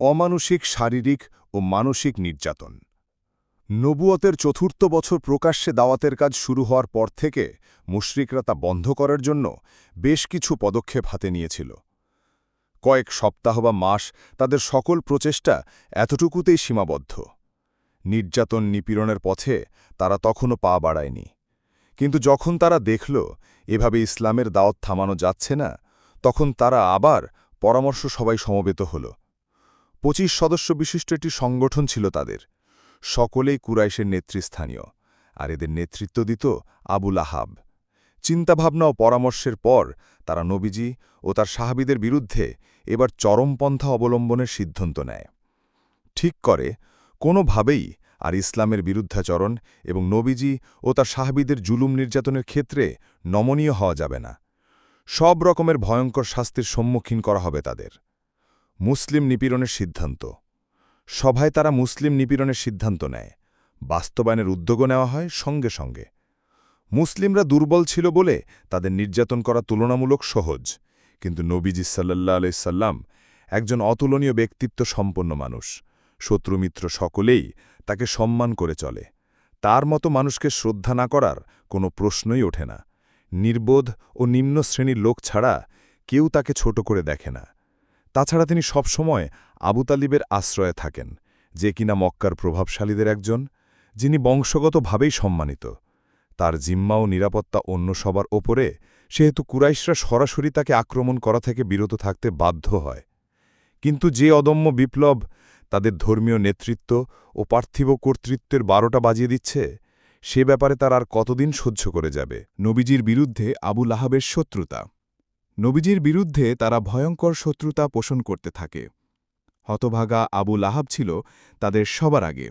অমানসিক শারীরিক ও মানসিক নির্যাতন। নবুয়তের চতুর্থ বছর প্রকাশ্যে দাওয়াতের কাজ শুরু হওয়ার পর থেকে মুশরিকরা তা বন্ধ করার জন্য বেশ কিছু পদক্ষেপ হাতে নিয়েছিল। কয়েক সপ্তাহ বা মাস তাদের সকল প্রচেষ্টা এতটুকুতেই সীমাবদ্ধ। নির্যাতন নিপীড়নের পথে তারা তখনও পা বাড়ায়নি। কিন্তু যখন তারা দেখল এভাবে ইসলামের দাওয়াত থামানো যাচ্ছে না, তখন তারা আবার পরামর্শ সবাই সমবেত হল। পঁচিশ সদস্য বিশিষ্ট একটি সংগঠন ছিল তাদের। সকলেই কুরাইশের নেতৃস্থানীয় আর এদের নেতৃত্ব দিত আবুল আহাব চিন্তাভাবনা ও পরামর্শের পর তারা নবীজি ও তার সাহাবিদের বিরুদ্ধে এবার চরমপন্থা অবলম্বনের সিদ্ধান্ত নেয়। ঠিক করে, কোনোভাবেই আর ইসলামের বিরুদ্ধাচরণ এবং নবীজি ও তার সাহাবিদের জুলুম নির্যাতনের ক্ষেত্রে নমনীয় হওয়া যাবে না। সব রকমের ভয়ঙ্কর শাস্তির সম্মুখীন করা হবে তাদের। মুসলিম নিপীড়নের সিদ্ধান্ত। সভায় তারা মুসলিম নিপীড়নের সিদ্ধান্ত নেয়। বাস্তবায়নের উদ্যোগও নেওয়া হয় সঙ্গে সঙ্গে। মুসলিমরা দুর্বল ছিল বলে তাদের নির্যাতন করা তুলনামূলক সহজ। কিন্তু নবীজি সাল্লাহ আলাইসাল্লাম একজন অতুলনীয় ব্যক্তিত্ব সম্পন্ন মানুষ। শত্রুমিত্র সকলেই তাকে সম্মান করে চলে। তার মতো মানুষকে শ্রদ্ধা না করার কোনো প্রশ্নই ওঠে না। নির্বোধ ও নিম্ন শ্রেণির লোক ছাড়া কেউ তাকে ছোট করে দেখে না। তাছাড়া তিনি সবসময় আবু তালিবের আশ্রয়ে থাকেন, যে কিনা মক্কার প্রভাবশালীদের একজন, যিনি বংশগতভাবেই সম্মানিত। তার জিম্মা ও নিরাপত্তা অন্য সবার ওপরে, সেহেতু কুরাইশরা সরাসরি তাকে আক্রমণ করা থেকে বিরত থাকতে বাধ্য হয়। কিন্তু যে অদম্য বিপ্লব তাদের ধর্মীয় নেতৃত্ব ও পার্থিব কর্তৃত্বের বারোটা বাজিয়ে দিচ্ছে, সে ব্যাপারে তার আর কতদিন সহ্য করে যাবে? নবীজির বিরুদ্ধে আবু আহাবের শত্রুতা। নবীজির বিরুদ্ধে তারা ভয়ঙ্কর শত্রুতা পোষণ করতে থাকে। হতভাগা আবুল আহাব ছিল তাদের সবার আগে।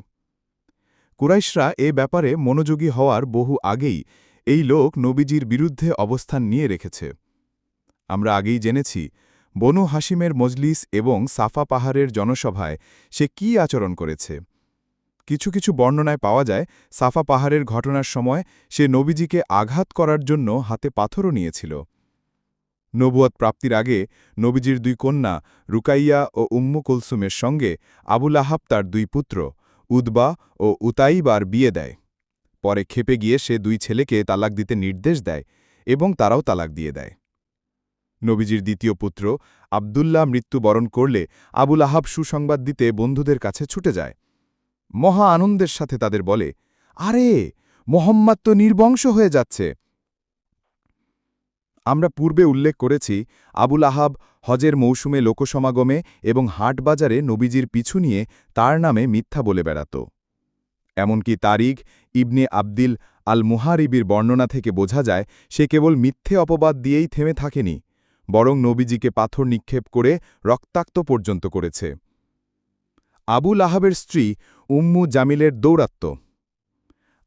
কুরাইশরা এ ব্যাপারে মনোযোগী হওয়ার বহু আগেই এই লোক নবীজির বিরুদ্ধে অবস্থান নিয়ে রেখেছে। আমরা আগেই জেনেছি, বনু হাসিমের মজলিস এবং সাফা পাহাড়ের জনসভায় সে কি আচরণ করেছে। কিছু কিছু বর্ণনায় পাওয়া যায়, সাফা পাহাড়ের ঘটনার সময় সে নবীজিকে আঘাত করার জন্য হাতে পাথরও নিয়েছিল। নবুয়াত প্রাপ্তির আগে নবীজির দুই কন্যা রুকাইয়া ও উম্মু কুলসুমের সঙ্গে আবুল আহাব তার দুই পুত্র উদবা ও উতাইবার বিয়ে দেয়। পরে খেপে গিয়ে সে দুই ছেলেকে তালাক দিতে নির্দেশ দেয় এবং তারাও তালাক দিয়ে দেয়। নবীজির দ্বিতীয় পুত্র আবদুল্লাহ মৃত্যুবরণ করলে আবুল আহাব সুসংবাদ দিতে বন্ধুদের কাছে ছুটে যায়। মহা আনন্দের সাথে তাদের বলে, আরে, মোহাম্মদ তো নির্বংশ হয়ে যাচ্ছে। আমরা পূর্বে উল্লেখ করেছি, আবুল আহাব হজের মৌসুমে লোকসমাগমে এবং হাটবাজারে নবীজির পিছু নিয়ে তার নামে মিথ্যা বলে বেড়াত। এমনকি তারিখ, ইবনে আব্দিল আল মুহারিবির বর্ণনা থেকে বোঝা যায়, সে কেবল মিথ্যে অপবাদ দিয়েই থেমে থাকেনি, বরং নবীজিকে পাথর নিক্ষেপ করে রক্তাক্ত পর্যন্ত করেছে। আবুল আহাবের স্ত্রী উম্মু জামিলের দৌরাত্ম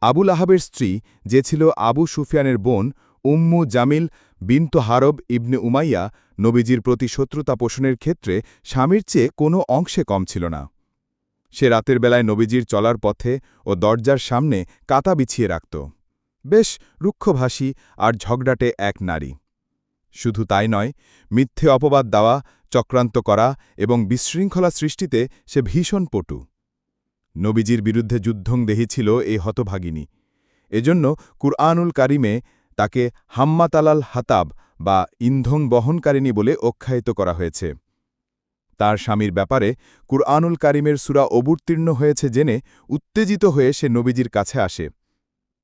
আবুল আহাবের স্ত্রী, যে ছিল আবু সুফিয়ানের বোন উম্মু জামিল বিন্তু হারব ইবনে উমাইয়া নবীজির প্রতি শত্রুতা পোষণের ক্ষেত্রে স্বামীর চেয়ে কোনো অংশে কম ছিল না। সে রাতের বেলায় নবীজির চলার পথে ও দরজার সামনে কাতা বিছিয়ে রাখত। বেশ রুক্ষভাষী আর ঝগড়াটে এক নারী। শুধু তাই নয়, মিথ্যে অপবাদ দেওয়া, চক্রান্ত করা এবং বিশৃঙ্খলা সৃষ্টিতে সে ভীষণ পটু। নবীজির বিরুদ্ধে যুদ্ধং দেহি ছিল এই হতভাগিনী। এজন্য কুরআনুল কারিমে তাকে হাম্মাতালাল হাতাব বা ইন্ধন বহনকারিণী বলে অখ্যায়িত করা হয়েছে। তার স্বামীর ব্যাপারে কুরআনুল কারিমের সুরা অবতীর্ণ হয়েছে জেনে উত্তেজিত হয়ে সে নবীজির কাছে আসে।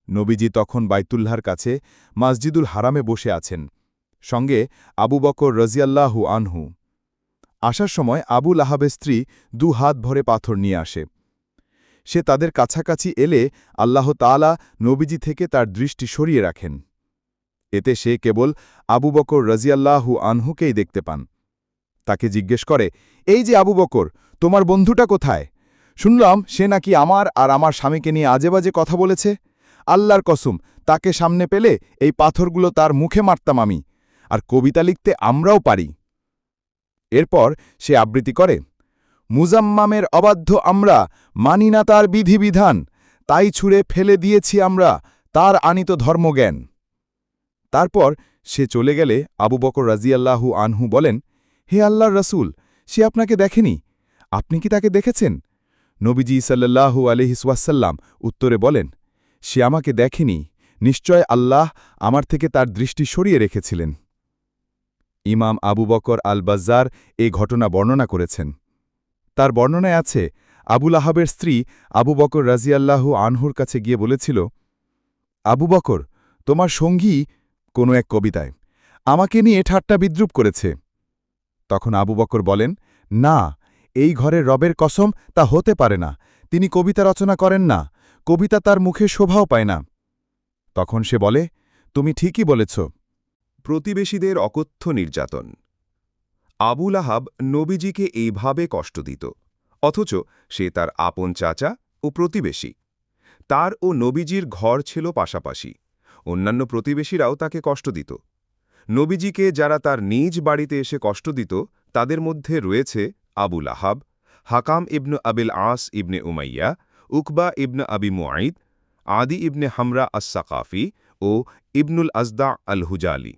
নবীজি তখন বাইতুল্লাহর কাছে মাসজিদুল হারামে বসে আছেন। সঙ্গে আবু বকর রজিয়াল্লাহু আনহু। আসার সময় আবু আহাবের স্ত্রী দু হাত ভরে পাথর নিয়ে আসে। সে তাদের কাছাকাছি এলে আল্লাহ তালা নবীজি থেকে তার দৃষ্টি সরিয়ে রাখেন। এতে সে কেবল আবু বকর রাজিয়াল্লাহু আনহুকেই দেখতে পান। তাকে জিজ্ঞেস করে, এই যে আবু বকর, তোমার বন্ধুটা কোথায়? শুনলাম সে নাকি আমার আর আমার স্বামীকে নিয়ে আজেবাজে কথা বলেছে। আল্লাহর কসুম, তাকে সামনে পেলে এই পাথরগুলো তার মুখে মারতাম আমি, আর কবিতা লিখতে আমরাও পারি। এরপর সে আবৃত্তি করে, মুজাম্মামের অবাধ্য আমরা, মানি না তার বিধিবিধান, তাই ছুঁড়ে ফেলে দিয়েছি আমরা, তার আনিত ধর্মজ্ঞান। তারপর সে চলে গেলে আবু বকর রাজিয়াল্লাহু আনহু বলেন, হে আল্লাহর রসুল, সে আপনাকে দেখেনি? আপনি কি তাকে দেখেছেন? নবীজি সাল্লাল্লাহু আলহিসওয়াসাল্লাম উত্তরে বলেন, সে আমাকে দেখেনি। নিশ্চয় আল্লাহ আমার থেকে তার দৃষ্টি সরিয়ে রেখেছিলেন। ইমাম আবু বকর আল বাজ্জার এ ঘটনা বর্ণনা করেছেন। তার বর্ণনায় আছে আবুল আহাবের স্ত্রী আবু বকর রাজিয়াল্লাহু আনহুর কাছে গিয়ে বলেছিল, আবু বকর, তোমার সঙ্গী কোনো এক কবিতায়, আমাকে নিয়ে ঠাট্টা বিদ্রুপ করেছে। তখন আবু বকর বলেন, না, এই ঘরের রবের কসম তা হতে পারে না, তিনি কবিতা রচনা করেন না, কবিতা তার মুখে শোভাও পায় না। তখন সে বলে, তুমি ঠিকই বলেছ। প্রতিবেশীদের অকথ্য নির্যাতন। আবুল আহাব নবীজিকে এইভাবে কষ্ট দিত, অথচ সে তার আপন চাচা ও প্রতিবেশী। তার ও নবীজির ঘর ছিল পাশাপাশি। অন্যান্য প্রতিবেশীরাও তাকে কষ্ট দিত। নবীজিকে যারা তার নিজ বাড়িতে এসে কষ্ট দিত, তাদের মধ্যে রয়েছে আবুল আহাব হাকাম ইবনু আবিল আস ইবনে উমাইয়া, উকবা ইবনে আবি মুআইদ, আদি ইবনে হামরা আস-সাকাফি ও ইবনুল আজদা আল হুজালি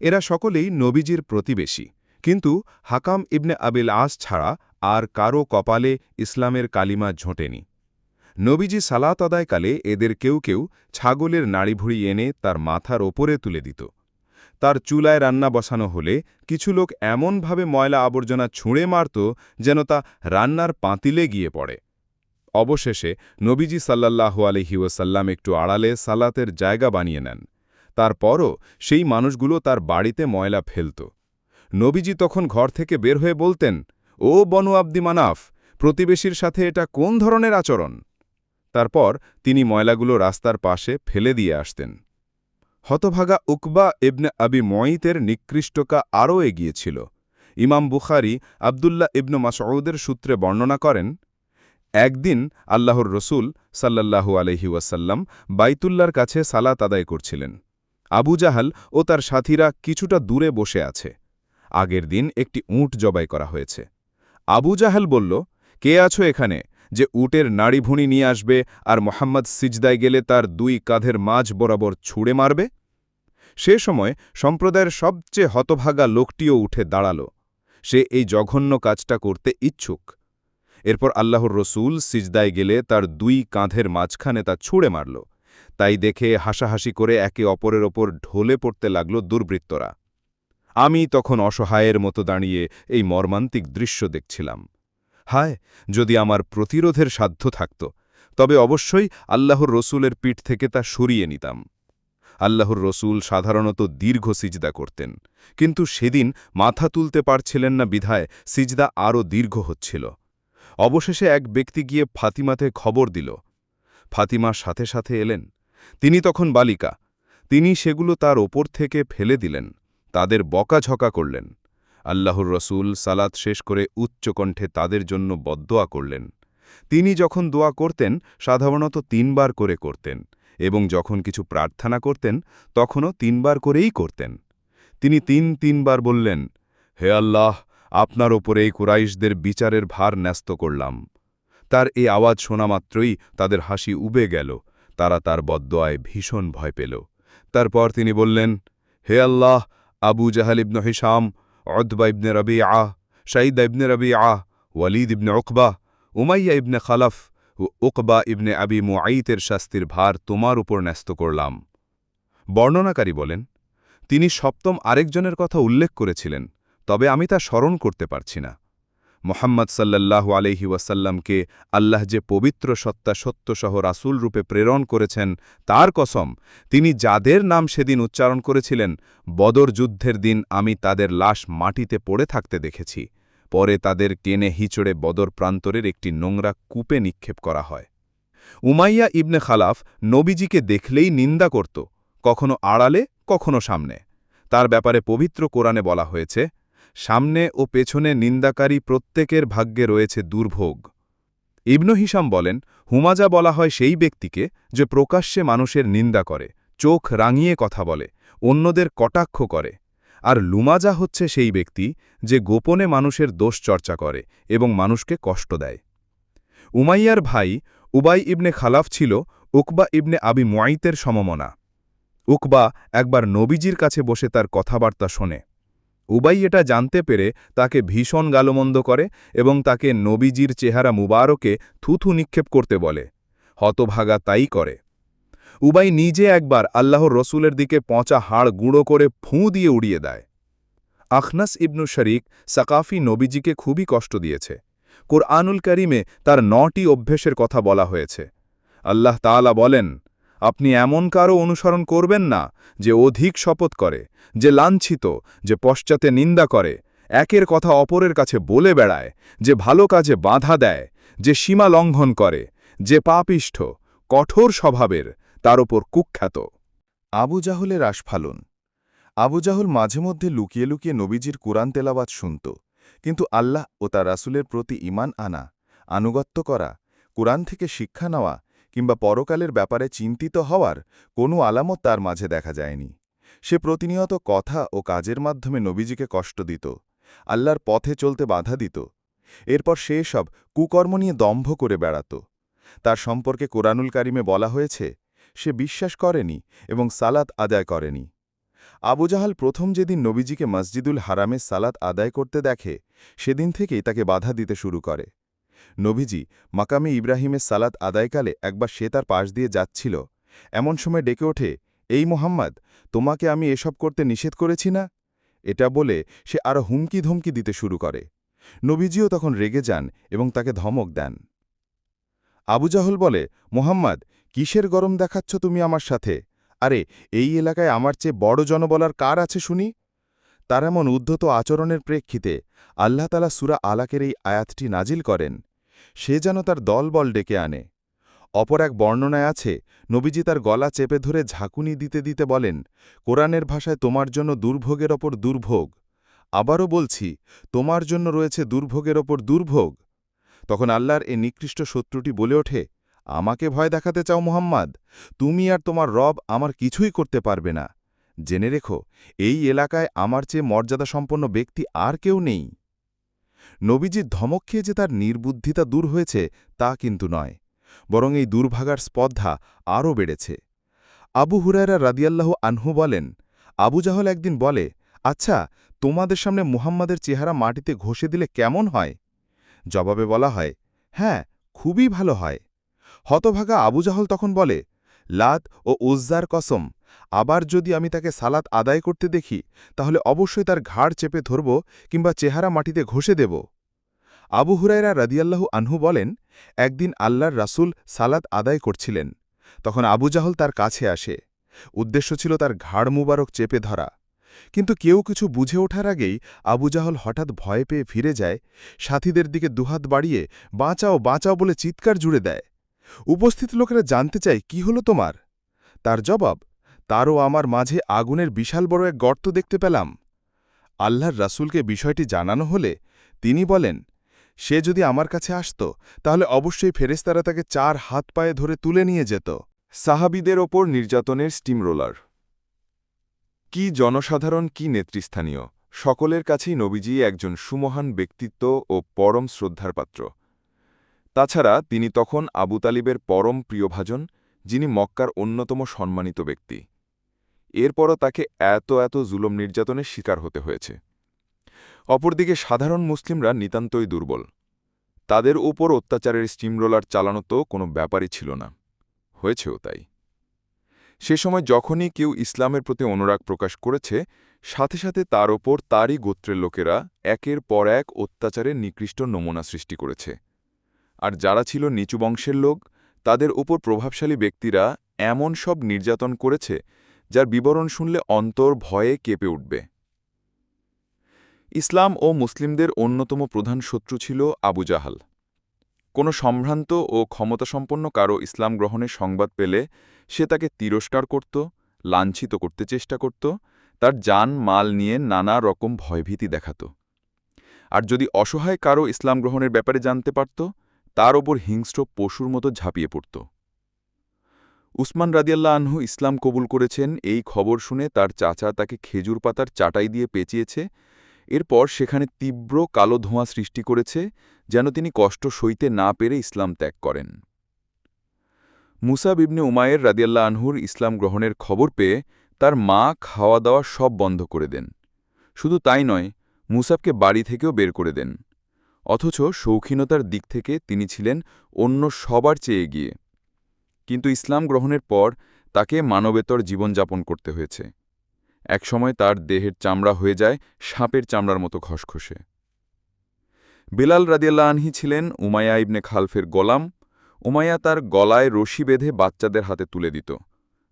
এরা সকলেই নবীজির প্রতিবেশী, কিন্তু হাকাম ইবনে আবিল আস ছাড়া আর কারও কপালে ইসলামের কালিমা ঝোঁটেনি। নবীজি সালাত আদায়কালে এদের কেউ কেউ ছাগলের নাড়িভুড়ি এনে তার মাথার ওপরে তুলে দিত। তার চুলায় রান্না বসানো হলে কিছু লোক এমনভাবে ময়লা আবর্জনা ছুঁড়ে মারত যেন তা রান্নার পাঁতিলে গিয়ে পড়ে। অবশেষে নবীজি সাল্লাল্লাহু আলহি ওসাল্লাম একটু আড়ালে সালাতের জায়গা বানিয়ে নেন। তারপরও সেই মানুষগুলো তার বাড়িতে ময়লা ফেলত। নবীজি তখন ঘর থেকে বের হয়ে বলতেন, ও বনু আব্দি মানাফ, প্রতিবেশীর সাথে এটা কোন ধরনের আচরণ? তারপর তিনি ময়লাগুলো রাস্তার পাশে ফেলে দিয়ে আসতেন। হতভাগা উকবা ইবনে আবি ময়িতের নিকৃষ্টকা আরও এগিয়েছিল ইমাম বুখারি আবদুল্লাহ ইবনু মাসউদের সূত্রে বর্ণনা করেন, একদিন আল্লাহর রসুল সাল্লাল্লাহু আলহি ওয়াসাল্লাম বাইতুল্লার কাছে সালাত আদায় করছিলেন। আবু জাহাল ও তার সাথীরা কিছুটা দূরে বসে আছে। আগের দিন একটি উঁট জবাই করা হয়েছে। আবু জাহাল বলল, কে আছো এখানে? যে উটের নাড়িভুঁড়ি নিয়ে আসবে আর মোহাম্মদ সিজদায় গেলে তার দুই কাঁধের মাঝ বরাবর ছুঁড়ে মারবে? সে সময় সম্প্রদায়ের সবচেয়ে হতভাগা লোকটিও উঠে দাঁড়াল। সে এই জঘন্য কাজটা করতে ইচ্ছুক। এরপর আল্লাহর রসুল সিজদায় গেলে তার দুই কাঁধের মাঝখানে তা ছুঁড়ে মারল। তাই দেখে হাসাহাসি করে একে অপরের ওপর ঢলে পড়তে লাগল দুর্বৃত্তরা। আমি তখন অসহায়ের মতো দাঁড়িয়ে এই মর্মান্তিক দৃশ্য দেখছিলাম। হায়, যদি আমার প্রতিরোধের সাধ্য থাকত, তবে অবশ্যই আল্লাহর রসুলের পিঠ থেকে তা সরিয়ে নিতাম। আল্লাহর রসুল সাধারণত দীর্ঘ সিজদা করতেন, কিন্তু সেদিন মাথা তুলতে পারছিলেন না বিধায় সিজদা আরও দীর্ঘ হচ্ছিল। অবশেষে এক ব্যক্তি গিয়ে ফাতিমাতে খবর দিল। ফাতিমা সাথে সাথে এলেন। তিনি তখন বালিকা। তিনি সেগুলো তার ওপর থেকে ফেলে দিলেন, তাদের বকাঝকা করলেন। আল্লাহর রসুল সালাত শেষ করে উচ্চকণ্ঠে তাদের জন্য বদোয়া করলেন। তিনি যখন দোয়া করতেন, সাধারণত তিনবার করে করতেন এবং যখন কিছু প্রার্থনা করতেন, তখনও তিনবার করেই করতেন। তিনি তিন তিনবার বললেন, হে আল্লাহ, আপনার ওপরে এই কুরাইশদের বিচারের ভার ন্যস্ত করলাম। তার এই আওয়াজ শোনা মাত্রই তাদের হাসি উবে গেল, তারা তার বদ্দোয়ায় ভীষণ ভয় পেল। তারপর তিনি বললেন, হে আল্লাহ, আবু জাহাল ইবন হিসাম অদবা ইবনে রবি আহ শাইদ ইবনে রবি আহ ওয়ালিদ ইবনে ওকবা উমাইয়া ইবনে খালাফ উকবা ইবনে আবি মুআইতের শাস্তির ভার তোমার উপর ন্যস্ত করলাম। বর্ণনাকারী বলেন, তিনি সপ্তম আরেকজনের কথা উল্লেখ করেছিলেন, তবে আমি তা স্মরণ করতে পারছি না। মোহাম্মদ সাল্লাল্লাহু আলহি ওয়াসাল্লামকে আল্লাহ যে পবিত্র সত্তা সত্যসহ রাসূল রূপে প্রেরণ করেছেন, তার কসম, তিনি যাদের নাম সেদিন উচ্চারণ করেছিলেন, বদর যুদ্ধের দিন আমি তাদের লাশ মাটিতে পড়ে থাকতে দেখেছি। পরে তাদের টেনে হিচড়ে বদর প্রান্তরের একটি নোংরা কূপে নিক্ষেপ করা হয়। উমাইয়া ইবনে খালাফ নবীজিকে দেখলেই নিন্দা করত, কখনো আড়ালে, কখনো সামনে। তার ব্যাপারে পবিত্র কোরআনে বলা হয়েছে সামনে ও পেছনে নিন্দাকারী প্রত্যেকের ভাগ্যে রয়েছে দুর্ভোগ। ইবনু হিসাম বলেন, হুমাজা বলা হয় সেই ব্যক্তিকে যে প্রকাশ্যে মানুষের নিন্দা করে, চোখ রাঙিয়ে কথা বলে, অন্যদের কটাক্ষ করে, আর লুমাজা হচ্ছে সেই ব্যক্তি যে গোপনে মানুষের দোষ চর্চা করে এবং মানুষকে কষ্ট দেয়। উমাইয়ার ভাই উবাই ইবনে খালাফ ছিল উকবা ইবনে আবি মুয়াইতের সমমনা। উকবা একবার নবীজির কাছে বসে তার কথাবার্তা শোনে। উবাই এটা জানতে পেরে তাকে ভীষণ গালমন্দ করে এবং তাকে নবীজির চেহারা মুবারকে থুথু নিক্ষেপ করতে বলে। হতভাগা তাই করে। উবাই নিজে একবার আল্লাহর রসুলের দিকে পচা হাড় গুঁড়ো করে ফুঁ দিয়ে উড়িয়ে দেয়। আখনাস ইবনু শরিক সাকাফি নবীজিকে খুবই কষ্ট দিয়েছে। কোরআনুল করিমে তার নটি অভ্যেসের কথা বলা হয়েছে। আল্লাহ তাআলা বলেন আপনি এমন কারও অনুসরণ করবেন না যে অধিক শপথ করে, যে লাঞ্ছিত, যে পশ্চাতে নিন্দা করে, একের কথা অপরের কাছে বলে বেড়ায়, যে ভালো কাজে বাধা দেয়, যে সীমা লঙ্ঘন করে, যে পাপিষ্ঠ, কঠোর স্বভাবের, তার ওপর কুখ্যাত। আবু জাহলের আস্ফালন আবু মাঝে মধ্যে লুকিয়ে লুকিয়ে নবীজির কোরআন তেলাবাত শুনত, কিন্তু আল্লাহ ও তার রাসুলের প্রতি ইমান আনা, আনুগত্য করা, কোরআন থেকে শিক্ষা নেওয়া কিংবা পরকালের ব্যাপারে চিন্তিত হওয়ার কোনো আলামত তার মাঝে দেখা যায়নি। সে প্রতিনিয়ত কথা ও কাজের মাধ্যমে নবীজিকে কষ্ট দিত, আল্লাহর পথে চলতে বাধা দিত। এরপর সে সব কুকর্ম নিয়ে দম্ভ করে বেড়াত। তার সম্পর্কে কোরআনুল কারিমে বলা হয়েছে, সে বিশ্বাস করেনি এবং সালাত আদায় করেনি। আবু জাহাল প্রথম যেদিন নবীজিকে মসজিদুল হারামে সালাত আদায় করতে দেখে, সেদিন থেকেই তাকে বাধা দিতে শুরু করে। নবীজি মাকামে ইব্রাহিমের সালাত আদায়কালে একবার সে তার পাশ দিয়ে যাচ্ছিল। এমন সময় ডেকে ওঠে, এই মোহাম্মদ, তোমাকে আমি এসব করতে নিষেধ করেছি না? এটা বলে সে আরও হুমকি ধমকি দিতে শুরু করে। নবীজিও তখন রেগে যান এবং তাকে ধমক দেন। আবু জাহল বলে, মোহাম্মদ, কিসের গরম দেখাচ্ছ তুমি আমার সাথে? আরে, এই এলাকায় আমার চেয়ে বড় জনবলার কার আছে শুনি? তার এমন উদ্ধত আচরণের প্রেক্ষিতে আল্লাহ তালা সুরা আলাকের এই আয়াতটি নাজিল করেন। সে যেন তার দলবল ডেকে আনে। অপর এক বর্ণনায় আছে, নবীজি তার গলা চেপে ধরে ঝাঁকুনি দিতে দিতে বলেন, কোরআনের ভাষায় তোমার জন্য দুর্ভোগের ওপর দুর্ভোগ। আবারও বলছি, তোমার জন্য রয়েছে দুর্ভোগের ওপর দুর্ভোগ। তখন আল্লাহর এ নিকৃষ্ট শত্রুটি বলে ওঠে, আমাকে ভয় দেখাতে চাও মোহাম্মদ? তুমি আর তোমার রব আমার কিছুই করতে পারবে না। জেনে রেখো, এই এলাকায় আমার চেয়ে মর্যাদাসম্পন্ন ব্যক্তি আর কেউ নেই। নবীজির ধমক খেয়ে যে তার নির্বুদ্ধিতা দূর হয়েছে, তা কিন্তু নয়। বরং এই দুর্ভাগার স্পর্ধা আরও বেড়েছে। আবু হুরায়রা রাদিয়াল্লাহ আনহু বলেন, আবু জাহল একদিন বলে আচ্ছা তোমাদের সামনে মুহাম্মাদের চেহারা মাটিতে ঘষে দিলে কেমন হয়? জবাবে বলা হয় হ্যাঁ খুবই ভালো হয়। হতভাগা আবু জাহল তখন বলে, লাত ও উজ্জার কসম আবার যদি আমি তাকে সালাত আদায় করতে দেখি, তাহলে অবশ্যই তার ঘাড় চেপে ধরব কিংবা চেহারা মাটিতে ঘষে দেব। আবু হুরাইরা রাদিয়াল্লাহু আনহু বলেন, একদিন আল্লাহর রাসূল সালাত আদায় করছিলেন। তখন আবু জাহল তার কাছে আসে। উদ্দেশ্য ছিল তার ঘাড় মুবারক চেপে ধরা। কিন্তু কেউ কিছু বুঝে ওঠার আগেই আবু জাহল হঠাৎ ভয় পেয়ে ফিরে যায়, সাথীদের দিকে দুহাত বাড়িয়ে বাঁচাও বাঁচাও বলে চিৎকার জুড়ে দেয়। উপস্থিত লোকেরা জানতে চায়, কি হলো তোমার? তার জবাব তারও আমার মাঝে আগুনের বিশাল বড় এক গর্ত দেখতে পেলাম। আল্লাহর রাসূলকে বিষয়টি জানানো হলে তিনি বলেন, সে যদি আমার কাছে আসত, তাহলে অবশ্যই ফেরেস্তারা তাকে চার হাত পায়ে ধরে তুলে নিয়ে যেত। সাহাবিদের ওপর নির্যাতনের স্টিমরোলার। কি জনসাধারণ, কি নেতৃস্থানীয়, সকলের কাছেই নবীজি একজন সুমহান ব্যক্তিত্ব ও পরম শ্রদ্ধার পাত্র। তাছাড়া তিনি তখন আবু তালিবের পরম প্রিয়ভাজন, যিনি মক্কার অন্যতম সম্মানিত ব্যক্তি। এরপরও তাকে এত এত জুলম নির্যাতনের শিকার হতে হয়েছে। অপরদিকে সাধারণ মুসলিমরা নিতান্তই দুর্বল। তাদের ওপর অত্যাচারের স্টিমরোলার চালানো তো কোনো ব্যাপারই ছিল না। হয়েছেও তাই। সে সময় যখনই কেউ ইসলামের প্রতি অনুরাগ প্রকাশ করেছে, সাথে সাথে তার ওপর তারই গোত্রের লোকেরা একের পর এক অত্যাচারের নিকৃষ্ট নমুনা সৃষ্টি করেছে। আর যারা ছিল নিচু বংশের লোক, তাদের ওপর প্রভাবশালী ব্যক্তিরা এমন সব নির্যাতন করেছে যার বিবরণ শুনলে অন্তর ভয়ে কেঁপে উঠবে। ইসলাম ও মুসলিমদের অন্যতম প্রধান শত্রু ছিল আবু জাহাল। কোনো সম্ভ্রান্ত ও ক্ষমতাসম্পন্ন কারও ইসলাম গ্রহণের সংবাদ পেলে সে তাকে তিরস্কার করত, লাঞ্ছিত করতে চেষ্টা করত, তার যান, মাল নিয়ে নানা রকম ভয়ভীতি দেখাত। আর যদি অসহায় কারও ইসলাম গ্রহণের ব্যাপারে জানতে পারত, তার ওপর হিংস্র পশুর মতো ঝাঁপিয়ে পড়ত। উসমান রাদিয়াল্লা আনহু ইসলাম কবুল করেছেন, এই খবর শুনে তার চাচা তাকে খেজুর পাতার চাটাই দিয়ে পেঁচিয়েছে। এরপর সেখানে তীব্র কালো ধোঁয়া সৃষ্টি করেছে, যেন তিনি কষ্ট সইতে না পেরে ইসলাম ত্যাগ করেন। মুসা বিবনে উমায়ের রাদিয়াল্লা আনহুর ইসলাম গ্রহণের খবর পেয়ে তার মা খাওয়া দাওয়া সব বন্ধ করে দেন। শুধু তাই নয়, মুসাবকে বাড়ি থেকেও বের করে দেন। অথচ শৌখিনতার দিক থেকে তিনি ছিলেন অন্য সবার চেয়ে এগিয়ে। কিন্তু ইসলাম গ্রহণের পর তাকে মানবেতর জীবনযাপন করতে হয়েছে। একসময় তার দেহের চামড়া হয়ে যায় সাপের চামড়ার মতো খসখসে। বেলাল রাদিয়াল্লা আনহি ছিলেন উমায়া ইবনে খালফের গোলাম। উমায়া তার গলায় রশি বেঁধে বাচ্চাদের হাতে তুলে দিত।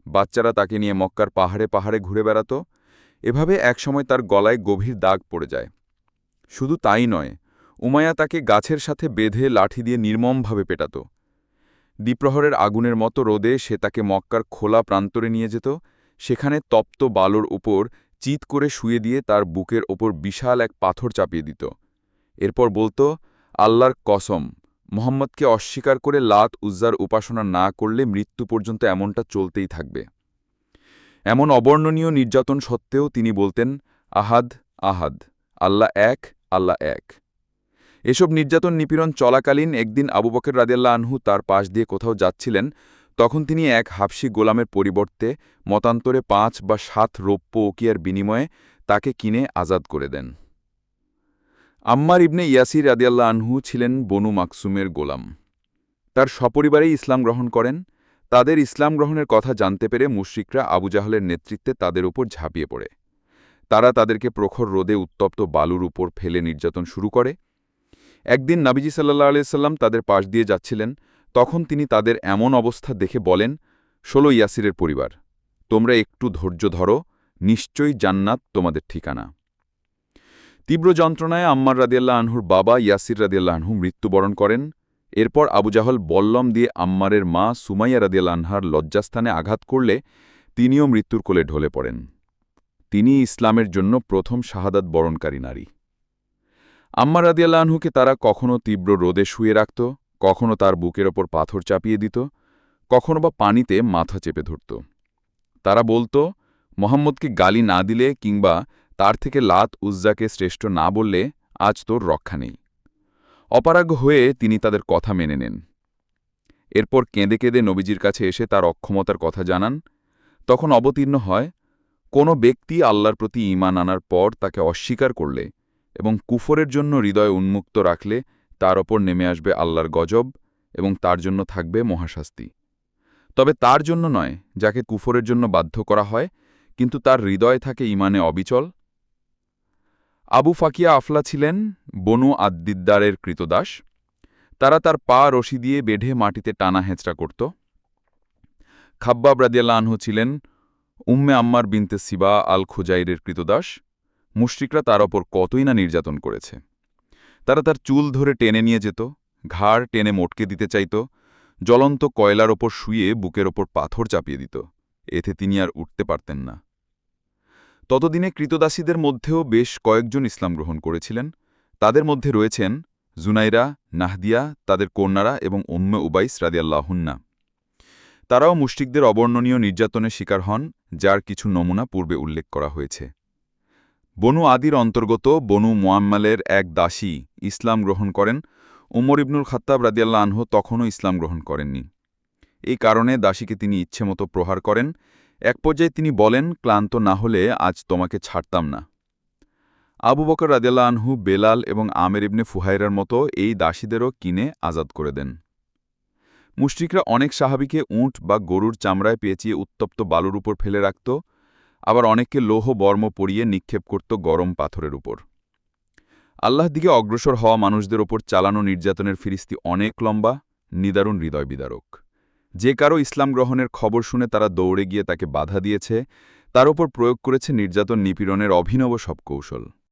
বাচ্চারা তাকে নিয়ে মক্কার পাহাড়ে পাহাড়ে ঘুরে বেড়াত। এভাবে একসময় তার গলায় গভীর দাগ পড়ে যায়। শুধু তাই নয় উমায়া তাকে গাছের সাথে বেঁধে লাঠি দিয়ে নির্মমভাবে পেটাত। দ্বিপ্রহরের আগুনের মতো রোদে সে তাকে মক্কার খোলা প্রান্তরে নিয়ে যেত, সেখানে তপ্ত বালোর উপর চিত করে শুয়ে দিয়ে তার বুকের ওপর বিশাল এক পাথর চাপিয়ে দিত। এরপর বলতো, আল্লাহর কসম, মোহাম্মদকে অস্বীকার করে লাত উজ্জার উপাসনা না করলে মৃত্যু পর্যন্ত এমনটা চলতেই থাকবে। এমন অবর্ণনীয় নির্যাতন সত্ত্বেও তিনি বলতেন, আহাদ আহাদ, আল্লাহ এক আল্লাহ এক। এসব নির্যাতন নিপীড়ন চলাকালীন একদিন আবু বকের রাদিয়াল্লা আনহু তার পাশ দিয়ে কোথাও যাচ্ছিলেন, তখন তিনি এক হাফসি গোলামের পরিবর্তে মতান্তরে পাঁচ বা সাত রৌপ্য ওকিয়ার বিনিময়ে তাকে কিনে আজাদ করে দেন। আম্মার ইবনে ইয়াসির রাদিয়াল্লা আনহু ছিলেন বনু মাকসুমের গোলাম। তার সপরিবারেই ইসলাম গ্রহণ করেন। তাদের ইসলাম গ্রহণের কথা জানতে পেরে মুশরিকরা আবু জাহলের নেতৃত্বে তাদের উপর ঝাঁপিয়ে পড়ে। তারা তাদেরকে প্রখর রোদে উত্তপ্ত বালুর উপর ফেলে নির্যাতন শুরু করে। একদিন নাবিজি সাল্লাহ আলিয়াল্লাম তাদের পাশ দিয়ে যাচ্ছিলেন, তখন তিনি তাদের এমন অবস্থা দেখে বলেন, ষোলো ইয়াসিরের পরিবার, তোমরা একটু ধৈর্য ধরো, নিশ্চয়ই জান্নাত তোমাদের ঠিকানা। তীব্র যন্ত্রণায় আম্মার রাদিয়াল্লাহ আনহুর বাবা ইয়াসির রাদিয়াল্লাহ আনহু মৃত্যুবরণ করেন। এরপর আবুজাহল বল্লম দিয়ে আম্মারের মা সুমাইয়া রাদিয়াল্লাহ আনহার লজ্জাস্থানে আঘাত করলে তিনিও মৃত্যুর কোলে ঢলে পড়েন। তিনি ইসলামের জন্য প্রথম শাহাদাত বরণকারী নারী। আম্মার রাদিয়াল্লাহ আনহুকে তারা কখনো তীব্র রোদে শুয়ে রাখত, কখনো তার বুকের ওপর পাথর চাপিয়ে দিত, কখনো বা পানিতে মাথা চেপে ধরত। তারা বলতো, মোহাম্মদকে গালি না দিলে কিংবা তার থেকে লাত উজ্জাকে শ্রেষ্ঠ না বললে আজ তোর রক্ষা নেই। অপারাগ্য হয়ে তিনি তাদের কথা মেনে নেন। এরপর কেঁদে কেঁদে নবীজির কাছে এসে তার অক্ষমতার কথা জানান। তখন অবতীর্ণ হয়, কোনো ব্যক্তি আল্লাহর প্রতি ঈমান আনার পর তাকে অস্বীকার করলে এবং কুফরের জন্য হৃদয় উন্মুক্ত রাখলে তার ওপর নেমে আসবে আল্লাহর গজব এবং তার জন্য থাকবে মহাশাস্তি। তবে তার জন্য নয়, যাকে কুফরের জন্য বাধ্য করা হয়, কিন্তু তার হৃদয় থাকে ইমানে অবিচল। আবু ফাকিয়া আফলা ছিলেন বনু আদ্দিদ্দারের কৃতদাস। তারা তার পা রশি দিয়ে বেঢে মাটিতে টানা হেঁচড়া করত। খাব্বাব রাদিয়াল্লা আনহু ছিলেন উম্মে আম্মার বিনতে সিবা আল খুজাইরের কৃতদাস। মুশরিকরা তার ওপর কতই না নির্যাতন করেছে। তারা তার চুল ধরে টেনে নিয়ে যেত, ঘাড় টেনে মোটকে দিতে চাইত, জ্বলন্ত কয়লার ওপর শুয়ে বুকের ওপর পাথর চাপিয়ে দিত, এতে তিনি আর উঠতে পারতেন না। ততদিনে কৃতদাসীদের মধ্যেও বেশ কয়েকজন ইসলাম গ্রহণ করেছিলেন। তাদের মধ্যে রয়েছেন জুনাইরা, নাহদিয়া, তাদের কন্যারা এবং উম্মে উবাইস রাদিয়াল্লাহুন্না। তারাও মুশরিকদের অবর্ণনীয় নির্যাতনের শিকার হন, যার কিছু নমুনা পূর্বে উল্লেখ করা হয়েছে। বনু আদির অন্তর্গত বনু মোয়াম্মালের এক দাসী ইসলাম গ্রহণ করেন। উমর ইবনুল খাত্তাব রাদিয়াল্লা আনহু তখনও ইসলাম গ্রহণ করেননি। এই কারণে দাসীকে তিনি ইচ্ছেমতো প্রহার করেন। এক পর্যায়ে তিনি বলেন, ক্লান্ত না হলে আজ তোমাকে ছাড়তাম না। আবু বকর রাদিয়াল্লা আনহু বেলাল এবং আমের ইবনে ফুহাইরার মতো এই দাসীদেরও কিনে আজাদ করে দেন। মুশরিকরা অনেক সাহাবিকে উঁট বা গরুর চামড়ায় পেঁচিয়ে উত্তপ্ত বালুর উপর ফেলে রাখত আবার অনেককে লৌহ বর্ম পরিয়ে নিক্ষেপ করত গরম পাথরের উপর। আল্লাহ দিকে অগ্রসর হওয়া মানুষদের ওপর চালানো নির্যাতনের ফিরিস্তি অনেক লম্বা, নিদারুণ হৃদয় বিদারক। যে কারও ইসলাম গ্রহণের খবর শুনে তারা দৌড়ে গিয়ে তাকে বাধা দিয়েছে, তার ওপর প্রয়োগ করেছে নির্যাতন নিপীড়নের অভিনব সব কৌশল।